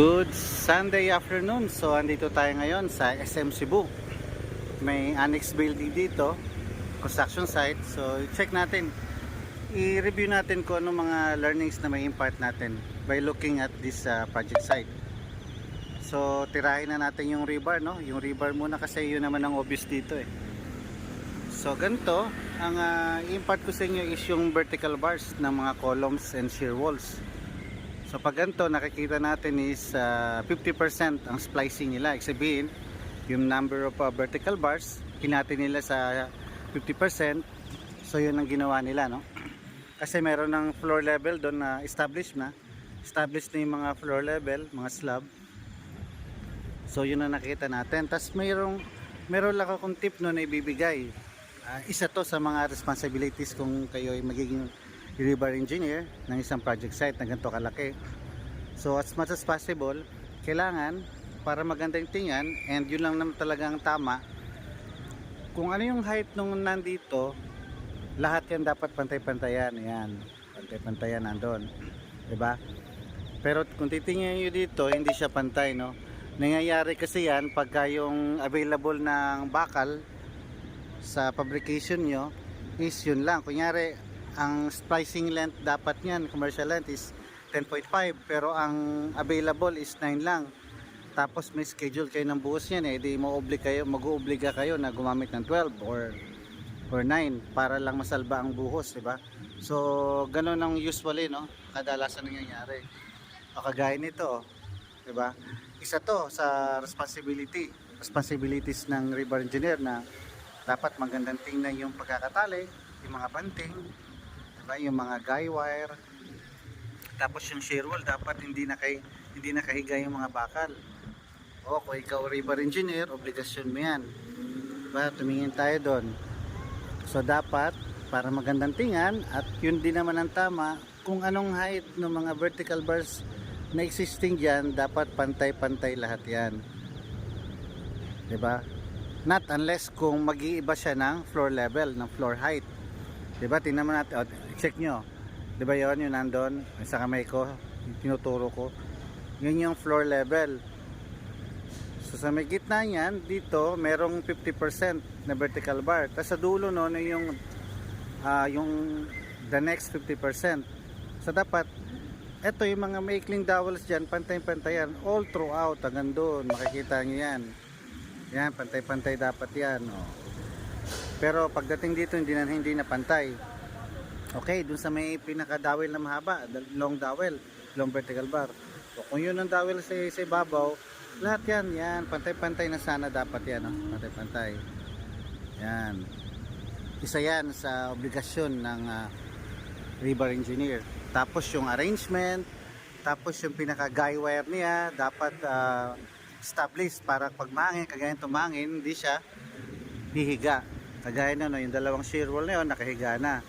Good Sunday afternoon. So, andito tayo ngayon sa SM Cebu. May annex building dito, construction site. So, check natin. I-review natin kung ano mga learnings na may impart natin by looking at this uh, project site. So, tirahin na natin yung rebar, no? Yung rebar muna kasi yun naman ang obvious dito eh. So, ganito, ang uh, impart ko sa inyo is yung vertical bars ng mga columns and shear walls. So pag ganito nakikita natin is uh, 50% ang splicing nila. Ibig yung number of uh, vertical bars, hinati nila sa 50%. So yun ang ginawa nila, no? Kasi meron ng floor level doon na established na. Established na yung mga floor level, mga slab. So yun ang nakita natin. Tapos mayroong, meron lang akong tip no na ibibigay. Ah, isa to sa mga responsibilities kung kayo ay magiging rebar engineer ng isang project site na ganito kalaki. So as much as possible, kailangan para maganda yung tingnan and yun lang naman talaga ang tama. Kung ano yung height nung nandito, lahat yan dapat pantay-pantayan. Yan, pantay-pantayan nandun. ba? Pero kung titingnan nyo dito, hindi siya pantay, no? Nangyayari kasi yan pagka yung available ng bakal sa fabrication nyo is yun lang. Kunyari, ang splicing length dapat niyan, commercial length is 10.5 pero ang available is 9 lang. Tapos may schedule kayo ng buhos niyan eh, di mo-obliga kayo, mag-oobliga kayo na gumamit ng 12 or or 9 para lang masalba ang buhos, di ba? So, ganun ang usually, no? Kadalasan nangyayari. O kagaya nito, di ba? Isa to sa responsibility, responsibilities ng rebar engineer na dapat magandang tingnan yung pagkakatali, yung mga banting, diba? yung mga guy wire. Tapos yung shear wall dapat hindi na kay hindi nakahiga yung mga bakal. O kung ikaw rebar engineer obligasyon mo yan. Diba? tumingin tayo doon. So dapat para magandang tingnan at yun din naman ang tama kung anong height ng mga vertical bars na existing dyan dapat pantay-pantay lahat yan. Diba? Not unless kung mag-iiba siya ng floor level ng floor height diba tingnan mo natin oh, check nyo. Di ba yun yung nandun sa kamay ko tinuturo ko. Yun yung floor level. So sa may gitna niyan dito merong 50% na vertical bar. Tapos sa dulo no na yung ah, yung the next 50% so dapat eto yung mga maikling dowels dyan pantay-pantayan all throughout hanggang doon makikita nyo yan. Yan pantay-pantay dapat yan oh. Pero pagdating dito hindi na hindi na pantay Okay, dun sa may pinaka-dowel na mahaba, long dowel, long vertical bar. So, kung yun ang dowel sa, sa ibabaw, lahat yan, yan, pantay-pantay na sana dapat yan, no? pantay-pantay. Yan. Isa yan sa obligasyon ng uh, rebar engineer. Tapos yung arrangement, tapos yung pinaka-guy wire niya, dapat uh, established para pag mangin, kagaya tumangin, hindi siya hihiga. Kagaya na, no, yung dalawang shear wall na yun, nakahiga na.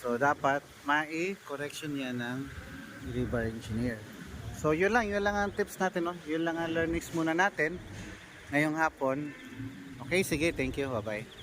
So dapat mai-correction yan ng rebar engineer. So yun lang, yun lang ang tips natin, no? Yun lang ang learnings muna natin ngayong hapon. Okay, sige, thank you. Bye-bye.